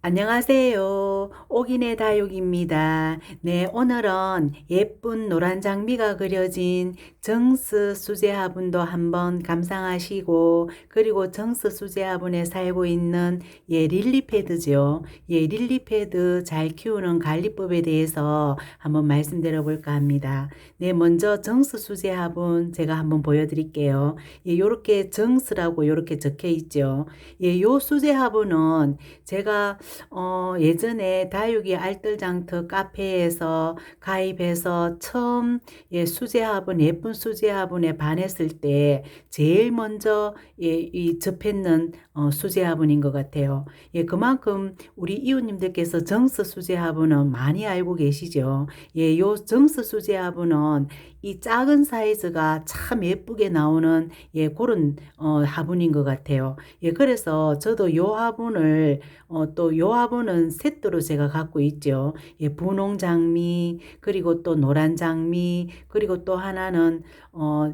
안녕하세요. 옥인의 다육입니다. 네, 오늘은 예쁜 노란 장미가 그려진 정스 수제 화분도 한번 감상하시고, 그리고 정스 수제 화분에 살고 있는 예, 릴리 패드죠. 예, 릴리 패드 잘 키우는 관리법에 대해서 한번 말씀드려 볼까 합니다. 네, 먼저 정스 수제 화분 제가 한번 보여 드릴게요. 예, 요렇게 정스라고 요렇게 적혀 있죠. 예, 요 수제 화분은 제가 어, 예전에 다육이 알뜰장터 카페에서 가입해서 처음 예, 수제화분, 예쁜 수제화분에 반했을 때 제일 먼저 예, 이 접했는 어, 수제화분인 것 같아요. 예, 그만큼 우리 이웃님들께서 정스 수제화분은 많이 알고 계시죠. 예, 요 정스 수제화분은 이 작은 사이즈가 참 예쁘게 나오는 예, 그런 어, 화분인 것 같아요. 예, 그래서 저도 요 화분을 어, 또 요 화분은 세트로 제가 갖고 있죠. 예, 분홍 장미, 그리고 또 노란 장미, 그리고 또 하나는 어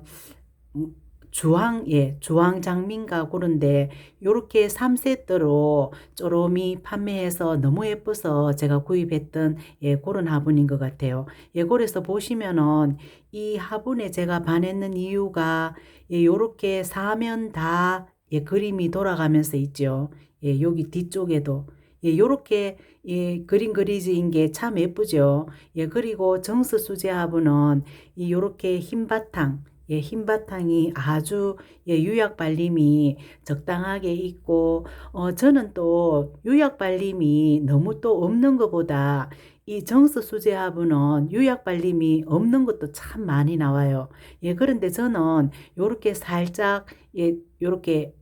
음, 주황, 예, 주황 장미인가 그런데 요렇게 3세트로 쪼로미 판매해서 너무 예뻐서 제가 구입했던 예, 그런 화분인 것 같아요. 예, 그래서 보시면은 이 화분에 제가 반했는 이유가 예, 요렇게 사면 다 예, 그림이 돌아가면서 있죠. 예, 여기 뒤쪽에도 예, 요렇게 예, 그림 그리지인 게 참 예쁘죠. 예, 그리고 정스 수제 화분은 이 요렇게 흰 바탕 예, 흰 바탕이 아주 예, 유약 발림이 적당하게 있고 어, 저는 또 유약 발림이 너무 또 없는 것보다 이 정스 수제 화분은 유약 발림이 없는 것도 참 많이 나와요. 예, 그런데 저는 요렇게 살짝 예, 요렇게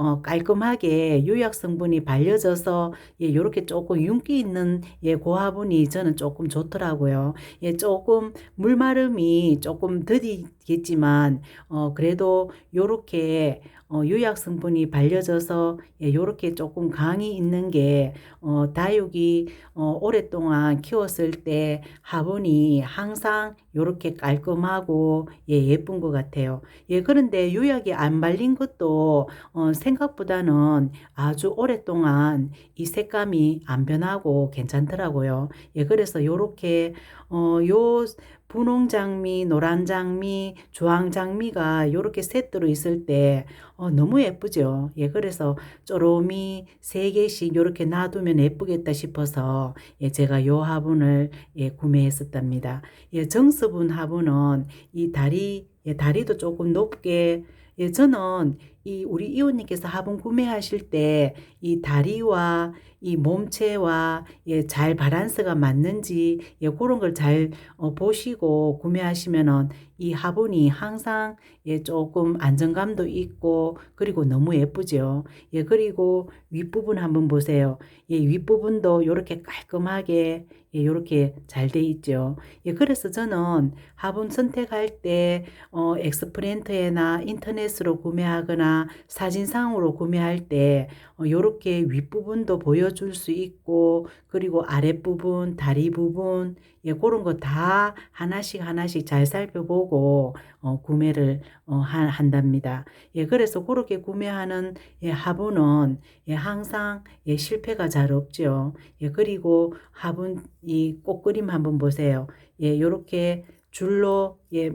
어, 깔끔하게 유약 성분이 발려져서 예, 요렇게 조금 윤기 있는 예, 고화분이 저는 조금 좋더라고요. 예, 조금 물마름이 조금 더디겠지만 어, 그래도 요렇게 어, 유약 성분이 발려져서 예, 요렇게 조금 강이 있는 게 어, 다육이 어, 오랫동안 키웠을 때 화분이 항상 요렇게 깔끔하고 예, 예쁜 것 같아요. 예, 그런데 유약이 안 발린 것도 어, 생각보다는 아주 오랫동안 이 색감이 안 변하고 괜찮더라고요. 예, 그래서 요렇게 어, 요 분홍 장미, 노란 장미, 주황 장미가 요렇게 세트로 있을 때 어, 너무 예쁘죠. 예, 그래서 쪼로미 세 개씩 요렇게 놔두면 예쁘겠다 싶어서 예, 제가 요 화분을 예, 구매했었답니다. 예, 정수분 화분은 이 다리, 예, 다리도 조금 높게. 예, 저는 이 우리 이웃님께서 화분 구매하실 때 이 다리와 이 몸체와 예, 잘 바란스가 맞는지 예, 그런 걸잘 어, 보시고 구매하시면은 이 화분이 항상 예, 조금 안정감도 있고 그리고 너무 예쁘죠. 예, 그리고 윗부분 한번 보세요. 예, 윗부분도 이렇게 깔끔하게 예, 이렇게 잘 돼 있죠. 예, 그래서 저는 화분 선택할 때 어, 엑스프렌트에나 인터넷으로 구매하거나 사진상으로 구매할 때 어, 이렇게 윗부분도 보여줄 수 있고 그리고 아랫부분, 다리 부분 예, 그런 거 다 하나씩 하나씩 잘 살펴보고 어, 구매를 어, 한, 한답니다. 예, 그래서 그렇게 구매하는 예, 화분은 예, 항상 예, 실패가 잘 없죠. 예, 그리고 화분 이 꽃그림 한번 보세요. 예, 요렇게 줄로 예,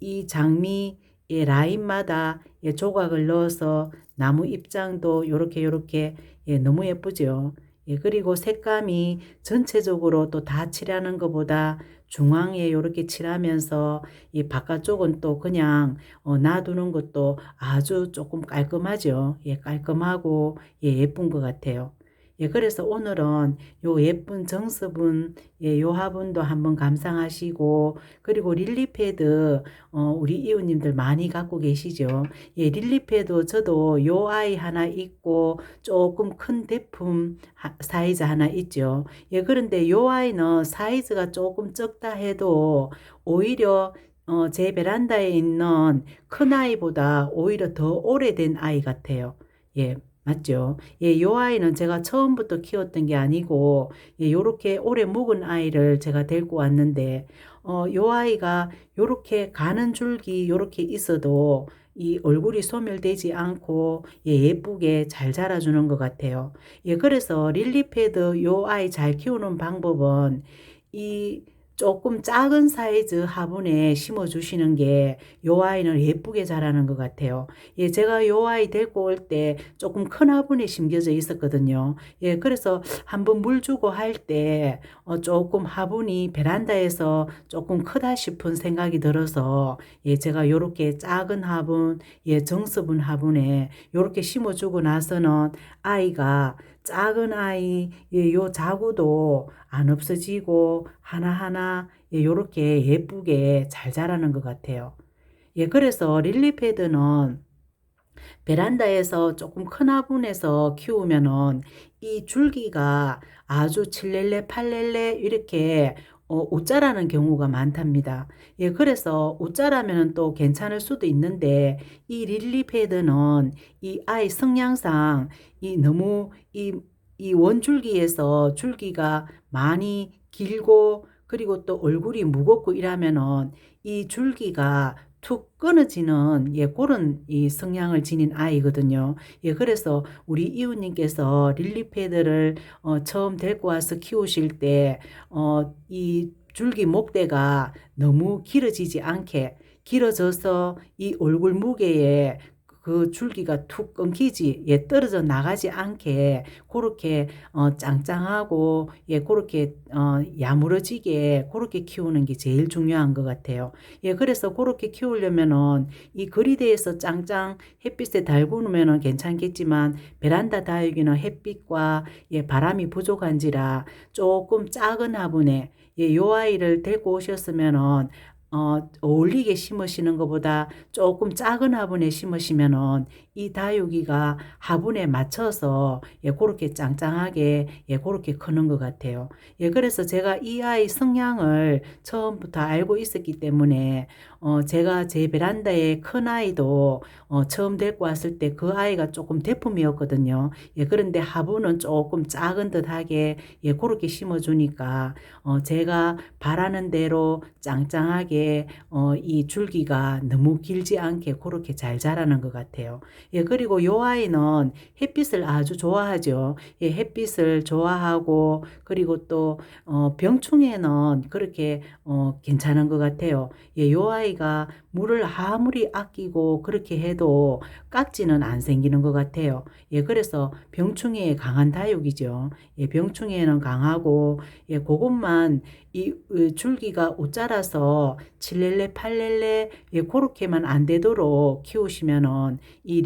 이 장미 예, 라인마다 예, 조각을 넣어서 나무 입장도 요렇게 요렇게 예, 너무 예쁘죠. 예, 그리고 색감이 전체적으로 또 다 칠하는 것보다 중앙에 이렇게 칠하면서 이 바깥쪽은 또 그냥 어, 놔두는 것도 아주 조금 깔끔하죠. 예, 깔끔하고 예, 예쁜 것 같아요. 예, 그래서 오늘은 요 예쁜 정수분, 예, 요 화분도 한번 감상하시고, 그리고 릴리패드, 어, 우리 이웃님들 많이 갖고 계시죠. 예, 릴리패드 저도 요 아이 하나 있고, 조금 큰 대품 사이즈 하나 있죠. 예, 그런데 요 아이는 사이즈가 조금 적다 해도, 오히려 어, 제 베란다에 있는 큰 아이보다 오히려 더 오래된 아이 같아요. 예, 맞죠? 예, 요 아이는 제가 처음부터 키웠던 게 아니고, 예, 요렇게 오래 묵은 아이를 제가 데리고 왔는데, 어, 요 아이가 요렇게 가는 줄기 요렇게 있어도, 이 얼굴이 소멸되지 않고 예, 예쁘게 잘 자라주는 것 같아요. 예, 그래서 릴리패드 요 아이 잘 키우는 방법은 이 조금 작은 사이즈 화분에 심어 주시는 게 요 아이는 예쁘게 자라는 것 같아요. 예, 제가 요 아이 데리고 올 때 조금 큰 화분에 심겨져 있었거든요. 예, 그래서 한번 물 주고 할때 어, 조금 화분이 베란다에서 조금 크다 싶은 생각이 들어서 예, 제가 요렇게 작은 화분, 예, 정습은 화분에 요렇게 심어 주고 나서는 아이가 작은 아이 예, 요 자구도 안 없어지고 하나하나 예, 요렇게 예쁘게 잘 자라는 것 같아요. 예, 그래서 릴리 패드는 베란다에서 조금 큰 화분에서 키우면은 이 줄기가 아주 7렐레, 8렐레 이렇게 어, 옷자라는 경우가 많답니다. 예, 그래서 옷자라면 또 괜찮을 수도 있는데 이 릴리 패드는 이 아이 성향상 이 너무 이, 이 원줄기에서 줄기가 많이 길고 그리고 또 얼굴이 무겁고 이러면은 이 줄기가 툭 끊어지는 예 그런 이 성향을 지닌 아이거든요. 예 그래서 우리 이웃님께서 릴리 패드를 어, 처음 데리고 와서 키우실 때어이 줄기 목대가 너무 길어지지 않게 길어져서 이 얼굴 무게에 그 줄기가 툭 끊기지 예 떨어져 나가지 않게 그렇게 어 짱짱하고 예 그렇게 어 야무러지게 그렇게 키우는 게 제일 중요한 것 같아요. 예 그래서 그렇게 키우려면은 이 거리대에서 짱짱 햇빛에 달구면은 괜찮겠지만 베란다 다육이는 햇빛과 예 바람이 부족한지라 조금 작은 화분에 예, 요 아이를 데리고 오셨으면은 어, 어울리게 심으시는 것보다 조금 작은 화분에 심으시면은 이 다육이가 화분에 맞춰서 예, 그렇게 짱짱하게 예, 그렇게 크는 것 같아요. 예, 그래서 제가 이 아이 성향을 처음부터 알고 있었기 때문에 어, 제가 제 베란다에 큰 아이도 어, 처음 데리고 왔을 때 그 아이가 조금 대품이었거든요. 예, 그런데 화분은 조금 작은 듯하게 예, 그렇게 심어주니까 어, 제가 바라는 대로 짱짱하게 어, 이 줄기가 너무 길지 않게 그렇게 잘 자라는 것 같아요. 예, 그리고 요 아이는 햇빛을 아주 좋아하죠. 예, 햇빛을 좋아하고 그리고 또 어, 병충해는 그렇게 어, 괜찮은 것 같아요. 예, 요 아이가 물을 아무리 아끼고 그렇게 해도 깍지는 안 생기는 것 같아요. 예, 그래서 병충해에 강한 다육이죠. 예, 병충해는 강하고 예, 그것만 이 줄기가 옷자라서 7렐레, 8렐레 예, 그렇게만 안 되도록 키우시면은 이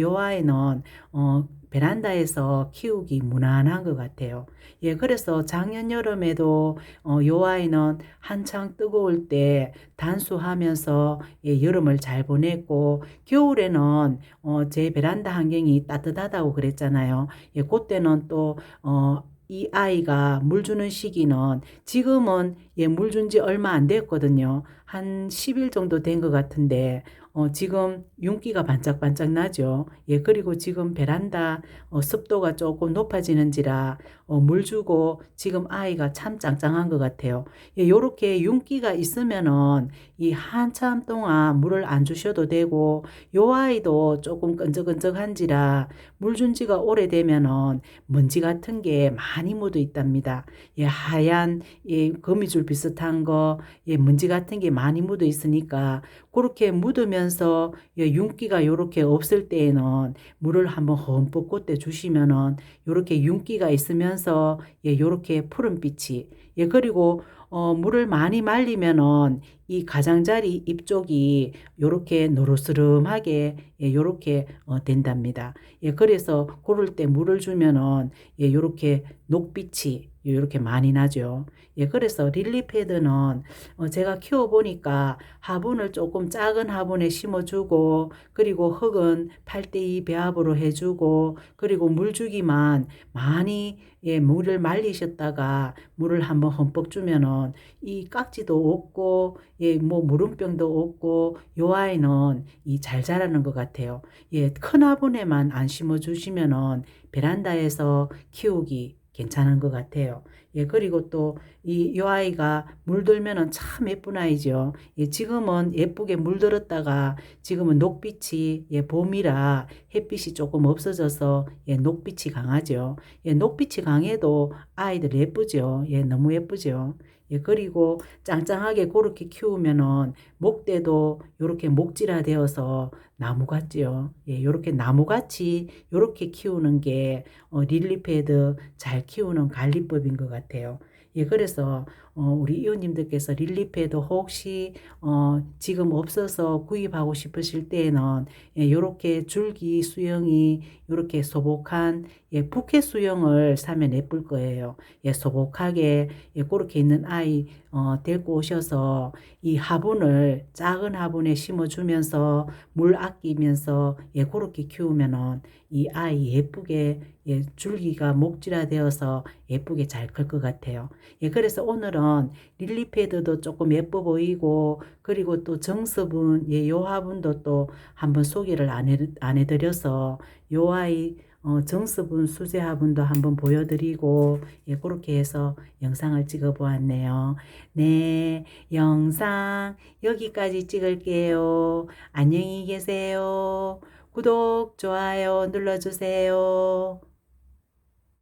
요 아이는 어 베란다에서 키우기 무난한 것 같아요. 예, 그래서 작년 여름에도 어, 요 아이는 한창 뜨거울 때 단수하면서 예, 여름을 잘 보냈고 겨울에는 어, 제 베란다 환경이 따뜻하다고 그랬잖아요. 예, 그때는 또 어, 이 아이가 물 주는 시기는 지금은 예, 물 준 지 얼마 안 됐거든요. 한 10일 정도 된 것 같은데 어, 지금 윤기가 반짝반짝 나죠. 예, 그리고 지금 베란다 어, 습도가 조금 높아지는지라 어, 물 주고 지금 아이가 참 짱짱한 것 같아요. 예, 요렇게 윤기가 있으면은 이 한참 동안 물을 안 주셔도 되고 요 아이도 조금 끈적끈적한지라 물 준 지가 오래되면은 먼지 같은 게 많이 묻어 있답니다. 예, 하얀 예, 거미줄 비슷한 거, 예, 먼지 같은 게 많이 묻어 있으니까 그렇게 묻으면서 윤기가 요렇게 없을 때에는 물을 한번 흠뻑 꽂대 주시면은 요렇게 윤기가 있으면서 예, 요렇게 푸른빛이. 예, 그리고 어, 물을 많이 말리면은 이 가장자리 입쪽이 요렇게 노르스름하게 예, 요렇게 어, 된답니다. 예, 그래서 고를 때 물을 주면은 예, 요렇게 녹빛이 이렇게 많이 나죠. 예, 그래서 릴리 패드는 어, 제가 키워보니까 화분을 조금 작은 화분에 심어주고 그리고 흙은 8대2 배합으로 해주고 그리고 물주기만 많이 예, 물을 말리셨다가 물을 한번 흠뻑 주면은 이 깍지도 없고 예, 뭐 무름병도 없고 요 아이는 이 잘 자라는 것 같아요. 예, 큰 화분에만 안 심어 주시면은 베란다에서 키우기 괜찮은 것 같아요. 예, 예, 그리고 또 이 요 아이가 물들면은 참 예쁜 아이죠. 예, 지금은 예쁘게 물들었다가 지금은 녹빛이 예, 봄이라 햇빛이 조금 없어져서 예, 녹빛이 강하죠. 예, 녹빛이 강해도 아이들 예쁘죠. 예, 너무 예쁘죠. 예, 그리고 짱짱하게 그렇게 키우면은 목대도 요렇게 목질화 되어서 나무 같지요. 예, 요렇게 나무 같이 요렇게 키우는 게 어, 릴리패드 잘 키우는 관리법인 것 같아요. 예, 그래서 어, 우리 이웃님들께서 릴리패드 혹시 어, 지금 없어서 구입하고 싶으실 때에는 예, 요렇게 줄기 수영이 요렇게 소복한 예, 부케 수영을 사면 예쁠 거예요. 예, 소복하게 예, 그렇게 있는 아이 어, 데리고 오셔서 이 화분을 작은 화분에 심어주면서 물 아끼면서 예, 그렇게 키우면은 이 아이 예쁘게 예, 줄기가 목질화되어서 예쁘게 잘 클 것 같아요. 예, 그래서 오늘은 릴리 패드도 조금 예뻐 보이고 그리고 또 정서분 예, 요 화분도 또 한번 소개를 안, 해, 안 해드려서 요 아이 어, 정서분 수제 화분도 한번 보여드리고 예, 그렇게 해서 영상을 찍어 보았네요. 네, 영상 여기까지 찍을게요. 안녕히 계세요. 구독, 좋아요 눌러주세요.